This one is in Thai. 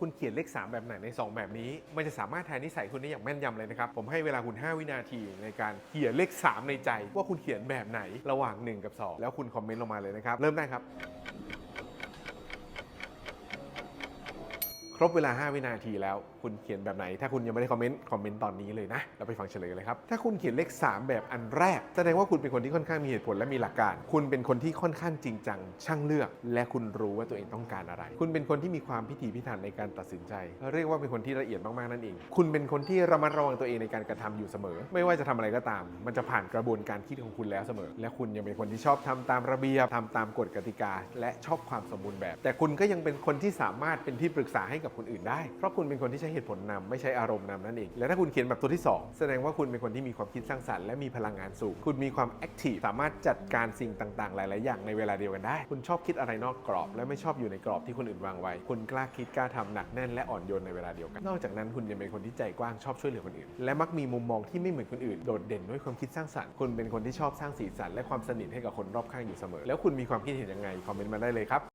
คุณเขียนเลข 3 แบบไหนใน 2 แบบนี้ มันจะสามารถแทนนิสัยคุณได้อย่างแม่นยำเลยนะครับ ผมให้เวลาคุณ 5 วินาทีในการเขียนเลข 3 ในใจ ว่าคุณเขียนแบบไหนระหว่าง 1 กับ 2 แล้วคุณคอมเมนต์ลงมาเลยนะครับ เริ่มได้ครับ ครบเวลา 5 วินาทีแล้ว คุณเขียนแบบไหน ถ้าคุณยังไม่ได้คอมเมนต์ คอมเมนต์ตอนนี้เลยนะ เราไปฟังเฉลยเลยครับ ถ้าคุณเขียนเลข 3 แบบอันแรก แสดงว่าคุณเป็นคนที่ค่อนข้างมีเหตุผลและมีหลักการ คุณเป็นคนที่ค่อนข้างจริงจัง ช่างเลือก และคุณรู้ว่าตัวเองต้องการอะไร คุณเป็นคนที่มีความพิถีพิถันในการตัดสินใจ เรียกว่าเป็นคนที่ละเอียดมากๆนั่นเอง คุณเป็นคนที่ระมัดระวังตัวเองในการกระทำอยู่เสมอ ไม่ว่าจะทำอะไรก็ตาม มันจะผ่านกระบวนการคิดของคุณแล้วเสมอ และคุณยังเป็นคนที่ชอบทำตามระเบียบทำตามกฎกติกา และชอบความสมบูรณ์แบบ แต่คุณก็ยังเป็นคนที่สามารถเป็นที่ปรึกษาให้กับคนอื่นได้ เพราะคุณเป็นคนที่ใช้เหตุผลนำไม่ใช้อารมณ์นำนั่นเอง และถ้าคุณเขียนแบบตัวที่ 2 แสดงว่าคุณเป็นคนที่มีความคิดสร้างสรรค์และมีพลังงานสูง คุณมีความแอคทีฟสามารถจัดการสิ่งต่างๆ หลาย ๆ อย่างในเวลาเดียวกันได้ คุณชอบคิดอะไรนอกกรอบ และไม่ชอบอยู่ในกรอบที่คนอื่นวางไว้ คุณกล้าคิดกล้าทำหนักแน่นและอ่อนโยนในเวลาเดียวกัน นอกจากนั้นคุณยังเป็นคนที่ใจกว้างชอบช่วยเหลือคนอื่น และมักมีมุมมองที่ไม่เหมือนคนอื่น โดดเด่นด้วยความคิดสร้างสรรค์ คุณเป็นคนที่ชอบสร้างสีสันและความสนิทให้กับคนรอบข้างอยู่เสมอ แล้วคุณมีความคิดเห็นยังไงคอมเมนต์มาได้เลยครับ